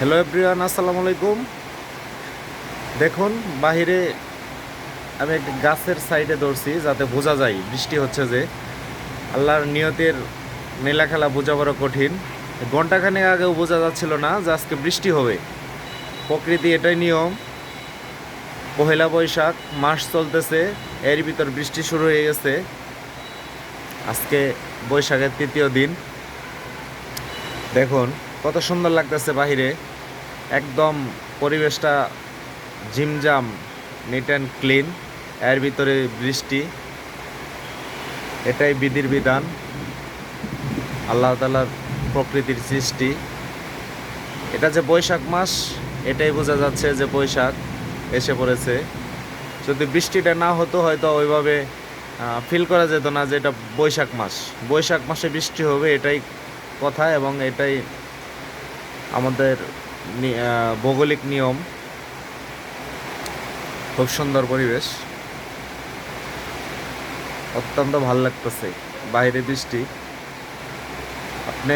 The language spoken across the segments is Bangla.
হ্যালো এভরিওয়ান আসসালামু আলাইকুম। দেখুন, বাহিরে আমি একটা গাছের সাইডে দৌড়ছি যাতে বোঝা যায়, বৃষ্টি হচ্ছে যে। আল্লাহর নিয়তের মেলা খেলা বোঝা বড় কঠিন। ঘন্টাখানেক আগেও বোঝা যাচ্ছিল না যে আজকে বৃষ্টি হবে। প্রকৃতি এটাই নিয়ম। পহেলা বৈশাখ, মাস চলতেছে এর ভিতর বৃষ্টি শুরু হয়ে গেছে। আজকে বৈশাখের তৃতীয় দিন। দেখুন, কত সুন্দর লাগতেছে বাহিরে। একদম পরিবেশটা ঝিমঝাম নিট অ্যান্ড ক্লিন এর ভিতরে বৃষ্টি, এটাই বিধির বিধান। আল্লাহ তালার প্রকৃতির সৃষ্টি। এটা যে বৈশাখ মাস, এটাই বোঝা যাচ্ছে যে বৈশাখ এসে পড়েছে। যদি বৃষ্টিটা না হতো, হয়তো ওইভাবে ফিল করা যেত না যে এটা বৈশাখ মাস। বৈশাখ মাসে বৃষ্টি হবে, এটাই কথা এবং এটাই আমাদের ভৌগোলিক নিয়ম। খুব সুন্দর পরিবেশ। অত্যন্ত ভালো লাগতেছে বাইরে বৃষ্টি। আপনি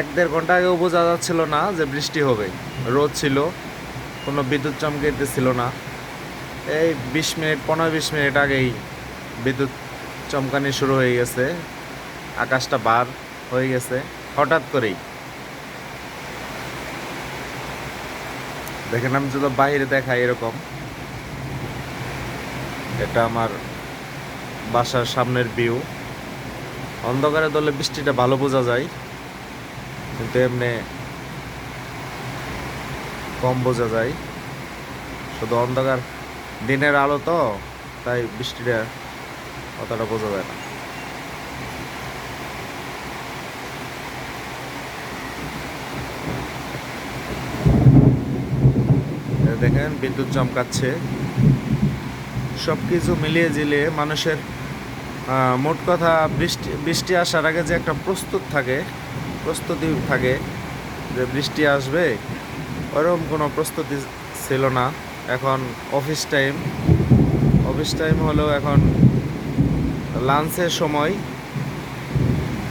এক দেড় ঘণ্টা আগেও বোঝা যাচ্ছিল না যে বৃষ্টি হবে। রোদ ছিল, কোনো বিদ্যুৎ চমকাইতে ছিল না। এই বিশ মিনিট, পনেরো বিশ মিনিট আগেই বিদ্যুৎ চমকানি শুরু হয়ে গেছে। আকাশটা বার হয়ে গেছে, হঠাৎ করেই। দেখেন, আমি যদি বাইরে দেখাই এরকম। এটা আমার বাসার সামনের ভিউ অন্ধকারে দলে বৃষ্টিটা ভালো বোঝা যায়, কিন্তু এমনি কম বোঝা যায়। শুধু অন্ধকার দিনের আলো তো, তাই বৃষ্টিটা অতটা বোঝা যায় না। দেখেন, বিদ্যুৎ চমকাচ্ছে। সব কিছু মিলিয়ে জিলিয়ে মানুষের মোট কথা বৃষ্টি বৃষ্টি আসার আগে যে একটা প্রস্তুত থাকে, প্রস্তুতি থাকে যে বৃষ্টি আসবে ওরকম কোনো প্রস্তুতি ছিল না। এখন অফিস টাইম অফিস টাইম হলেও এখন লাঞ্চের সময়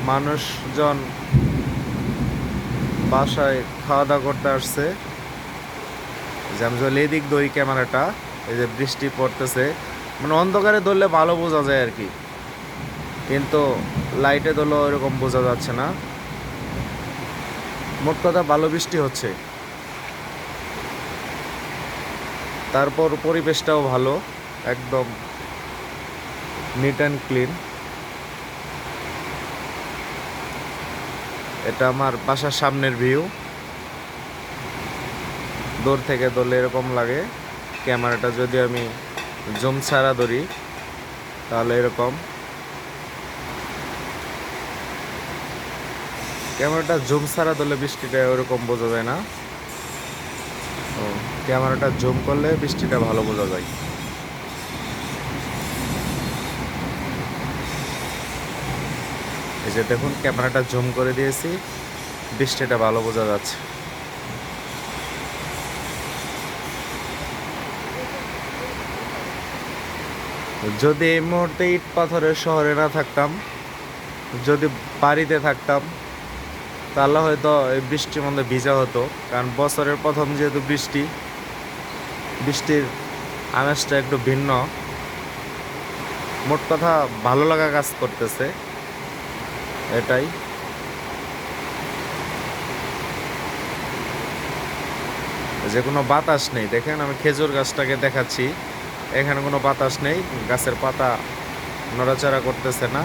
মানুষজন বাসায় খাওয়া দাওয়া করতে আসছে। যে আমি যদি এদিক দই ক্যামেরাটা, এই যে বৃষ্টি পড়তেছে মানে অন্ধকারে ধরলে ভালো বোঝা যায় আর কি। কিন্তু লাইটে ধরলে ওইরকম বোঝা যাচ্ছে না। মোট কথা ভালো বৃষ্টি হচ্ছে। তারপর পরিবেশটাও ভালো, একদম নিট অ্যান্ড ক্লিন এটা আমার বাসার সামনের ভিউ দূর থেকে ধরলে এরকম লাগে। ক্যামেরাটা যদি আমি জুম ছাড়া ধরি, তাহলে এরকম। ক্যামেরাটা জুম ছাড়া ধরলে বৃষ্টিটা ওরকম বোঝা যায় না। ও ক্যামেরাটা জুম করলে বৃষ্টিটা ভালো বোঝা যায়। এই যে দেখুন, ক্যামেরাটা জুম করে দিয়েছি, বৃষ্টিটা ভালো বোঝা যাচ্ছে। যদি এই মুহূর্তে ইট পাথরের শহরে না থাকতাম, যদি বাড়িতে থাকতাম, তাহলে হয়তো এই বৃষ্টির মধ্যে ভিজা হতো। কারণ বছরের প্রথম যেহেতু বৃষ্টি, বৃষ্টির আমেজটা একটু ভিন্ন। মোট কথা ভালো লাগা কাজ করতেছে, এটাই। যে কোনো বাতাস নেই, দেখেন আমি খেজুর গাছটাকে দেখাচ্ছি। এখানে কোনো বাতাস নেই, গাছের পাতা নড়াচড়া করতেছে না।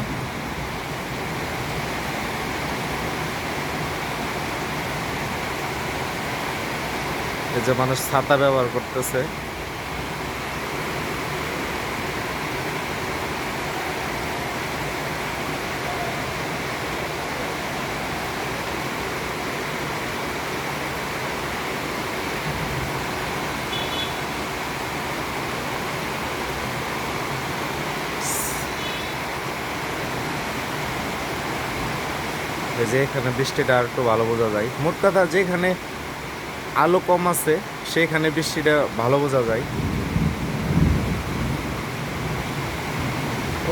এই যে মানুষ ছাতা ব্যবহার করতেছে। যে এখানে বৃষ্টিটা আর একটু ভালো বোঝা যায়। মোট কথা যেখানে আলো কম আছে, সেখানে বৃষ্টিটা ভালো বোঝা যায়।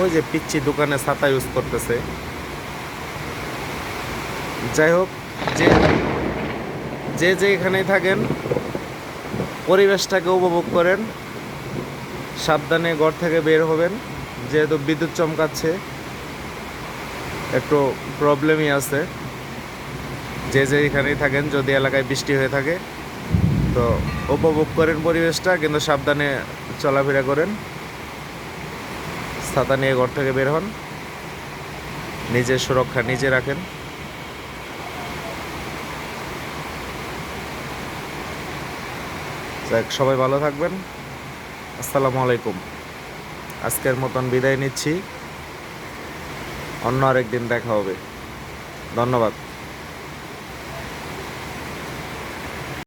ওই যে পিচ্ছি দোকানে ছাতা ইউজ করতেছে। যাই হোক, যে যে যে এখানেই থাকেন, পরিবেশটাকে উপভোগ করেন, সাবধানে ঘর থেকে বের হবেন, যেহেতু বিদ্যুৎ চমকাচ্ছে। একটু প্রবলেমই আছে। যে যে এখানেই থাকেন, যদি এলাকায় বৃষ্টি হয়ে থাকে, তো উপভোগ করেন পরিবেশটা, কিন্তু সাবধানে চলাফেরা করেন। ছাতা নিয়ে ঘর থেকে বের হন। নিজের সুরক্ষা নিজে রাখেন। যাক, সবাই ভালো থাকবেন। আসসালামু আলাইকুম। আজকের মতন বিদায় নিচ্ছি। অন্য আরেকদিন দেখা হবে। ধন্যবাদ।